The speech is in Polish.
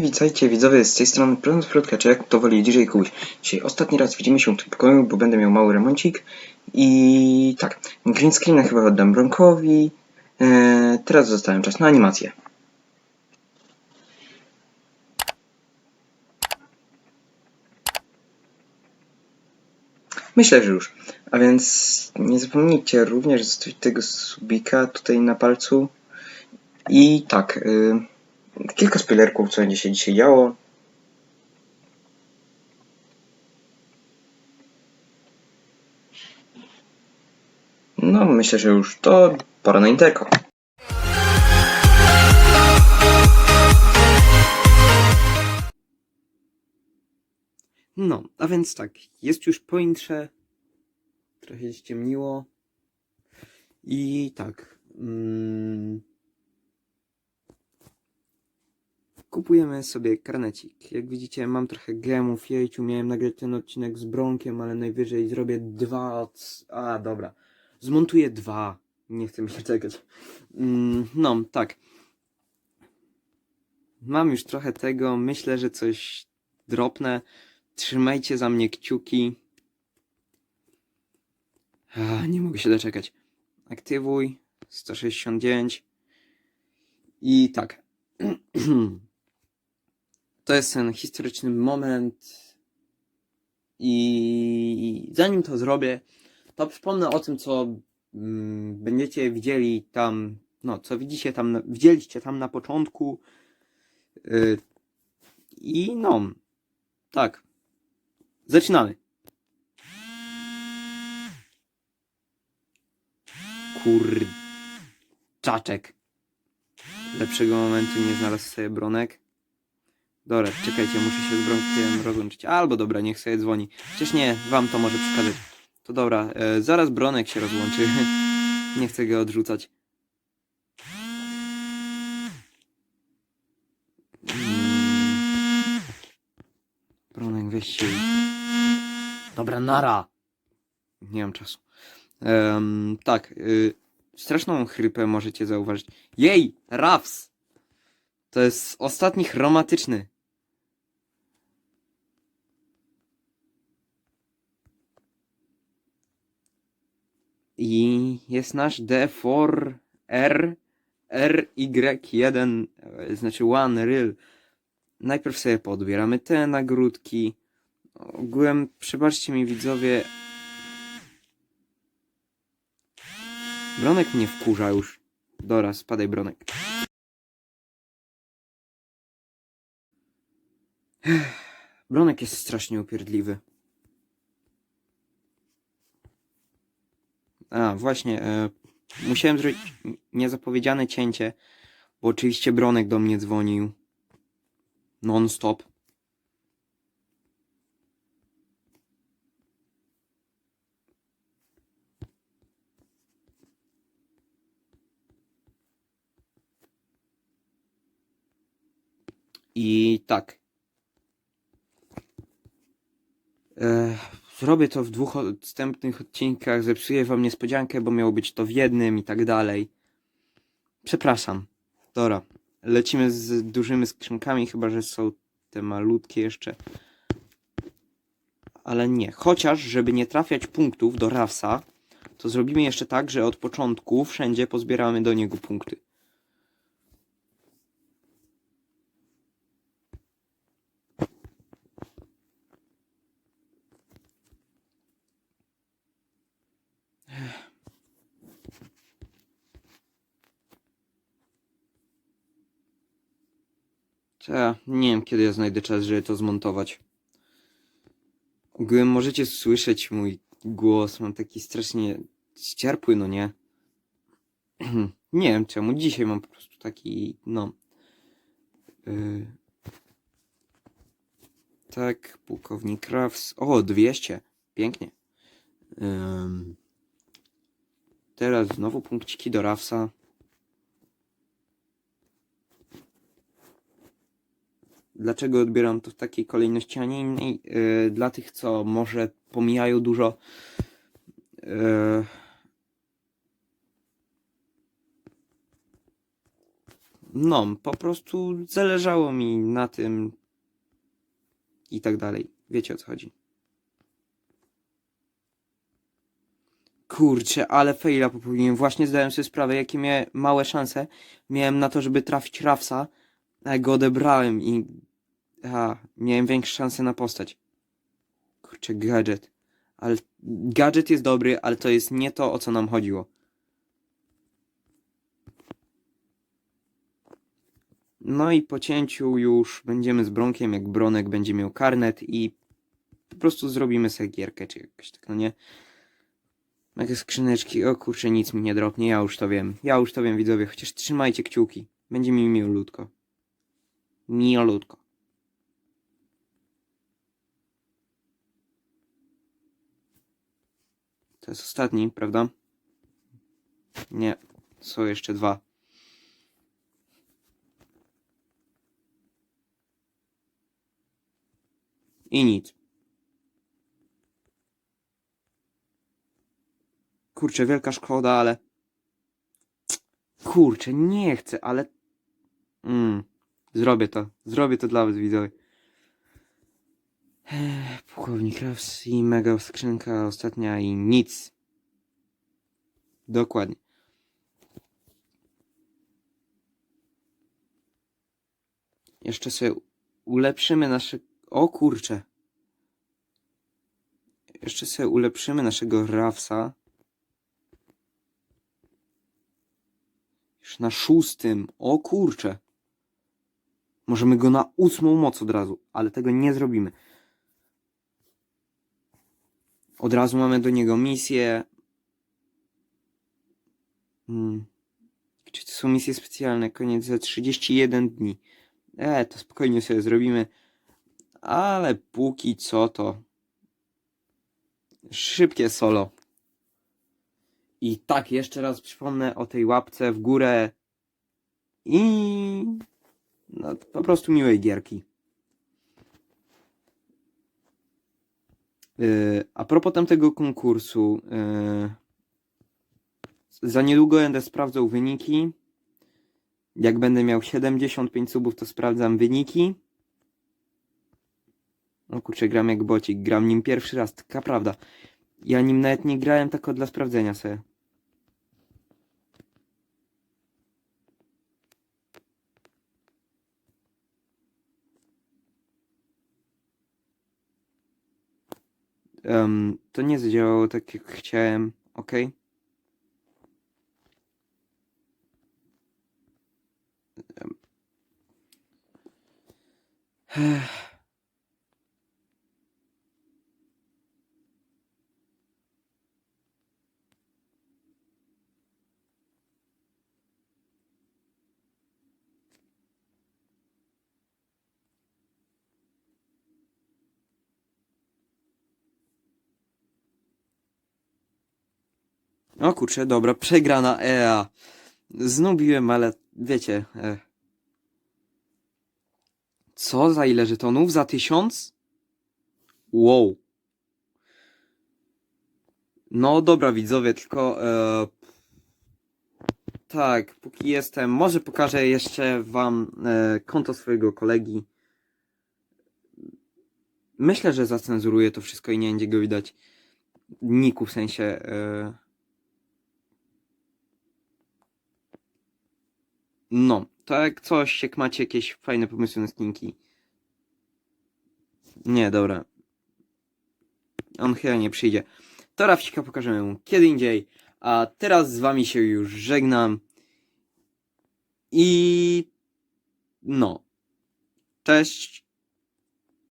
Witajcie widzowie z tej strony Prąd Wrotka, czy jak to woli DJ Kuś. Dzisiaj ostatni raz widzimy się w tym pokoju, bo będę miał mały remoncik. I tak, green screena chyba oddam Bronkowi. Eee, teraz zostałem czas na animację. Myślę, że już. A więc nie zapomnijcie również zostawić tego subika tutaj na palcu. I tak, y, kilka spoilerków, co będzie się dzisiaj działo. No, myślę, że już to pora na interko. No, a więc tak, jest już po intrze, trochę się ściemniło i tak, mm, kupujemy sobie karnecik. Jak widzicie mam trochę gemów, jejciu, miałem nagrać ten odcinek z Bronkiem, ale najwyżej zrobię dwa, od... a dobra, zmontuję dwa, nie chcę mi się czekać. Mm, no, tak. Mam już trochę tego, myślę, że coś dropnę. Trzymajcie za mnie kciuki. Nie mogę się doczekać. Aktywuj 169. I tak. To jest ten historyczny moment. I zanim to zrobię, to przypomnę o tym, co mm, będziecie widzieli tam, no, co widzicie tam, widzieliście tam na początku. Y, I no, tak. Zaczynamy. Kurczaczek. Lepszego momentu nie znalazł sobie Bronek. Dobra, czekajcie, muszę się z Bronkiem rozłączyć. Albo dobra, niech sobie dzwoni. Przecież nie, wam to może przeszkadzać. To dobra, e, zaraz Bronek się rozłączy. nie chcę go odrzucać. Mm. Bronek, weź się. Dobra, nara. Nie mam czasu. Em, tak, y, straszną chrypę możecie zauważyć. Jej, Rafs! To jest ostatni chromatyczny. I jest nasz D4R RY1, e, znaczy One Real. Najpierw sobie podbieramy te nagródki. Ogółem, przebaczcie mi widzowie. Bronek mnie wkurza już. Dobra, spadaj Bronek. Bronek jest strasznie upierdliwy. A, właśnie, e, musiałem zrobić niezapowiedziane cięcie, bo oczywiście Bronek do mnie dzwonił. Non-stop. I tak. E, zrobię to w dwóch odstępnych odcinkach, zepsuję wam niespodziankę, bo miało być to w jednym i tak dalej. Przepraszam. Dobra. Lecimy z dużymi skrzynkami, chyba że są te malutkie jeszcze. Ale nie. Chociaż, żeby nie trafiać punktów do Rafsa, to zrobimy jeszcze tak, że od początku wszędzie pozbieramy do niego punkty. Ja nie wiem, kiedy ja znajdę czas, żeby to zmontować. Ogółem możecie słyszeć mój głos. Mam taki strasznie ścierpły, no nie? nie wiem czemu. Dzisiaj mam po prostu taki, no. Yy... Tak, pułkownik Rafs. O, 200. Pięknie. Ym... Teraz znowu punkciki do Rafsa. Dlaczego odbieram to w takiej kolejności, a nie innej? Yy, dla tych, co może pomijają dużo. Yy, No, po prostu zależało mi na tym i tak dalej. Wiecie o co chodzi. Kurczę, ale faila popełniłem. Właśnie zdałem sobie sprawę, jakie miałem małe szanse. Miałem na to, żeby trafić Rafsa, a go odebrałem i... A, miałem większe szanse na postać. Kurczę, gadżet. Ale gadżet jest dobry, ale to jest nie to, o co nam chodziło. No i po cięciu już będziemy z Bronkiem, jak Bronek będzie miał karnet i po prostu zrobimy sobie gierkę, czy jakoś tak, no nie? Jakie skrzyneczki, o kurczę, nic mi nie dropnie, ja już to wiem. Ja już to wiem, widzowie, chociaż trzymajcie kciuki. Będzie mi miłutko. Miłutko. To jest ostatni, prawda? Nie, są jeszcze dwa. I nic. Kurczę, wielka szkoda, ale. Kurczę, nie chcę, ale. Mm, zrobię to. Zrobię to dla was, widzowie. Pułkownik Ravs i mega skrzynka ostatnia i nic. Dokładnie. Jeszcze sobie ulepszymy nasze. O kurczę. Jeszcze sobie ulepszymy naszego Ravsa. Już na szóstym. O kurczę. Możemy go na ósmą moc od razu, ale tego nie zrobimy. Od razu mamy do niego misję. Hmm. Czy to są misje specjalne? Koniec za 31 dni. E, to spokojnie sobie zrobimy. Ale póki co to. Szybkie solo. I tak, jeszcze raz przypomnę o tej łapce w górę. I. No, po prostu miłej gierki. A propos tamtego konkursu. Yy, za niedługo będę sprawdzał wyniki. Jak będę miał 75 subów, to sprawdzam wyniki. O kurczę, gram jak bocik. Gram nim pierwszy raz, taka prawda. Ja nim nawet nie grałem tylko dla sprawdzenia sobie. Em, to nie zadziałało tak jak chciałem, ok? O kurczę, dobra, przegrana EA. Znubiłem, ale wiecie. E... Co? Za ile żetonów? Za tysiąc? Wow. No dobra, widzowie, tylko. E... Tak, póki jestem, może pokażę jeszcze wam e, konto swojego kolegi. Myślę, że zacenzuruję to wszystko i nie będzie go widać. Niku w sensie. E... No, to jak coś, jak macie jakieś fajne pomysły na skinki. Nie, dobra. On chyba nie przyjdzie. To Rafcika pokażemy mu kiedy indziej. A teraz z wami się już żegnam. I... No. Cześć.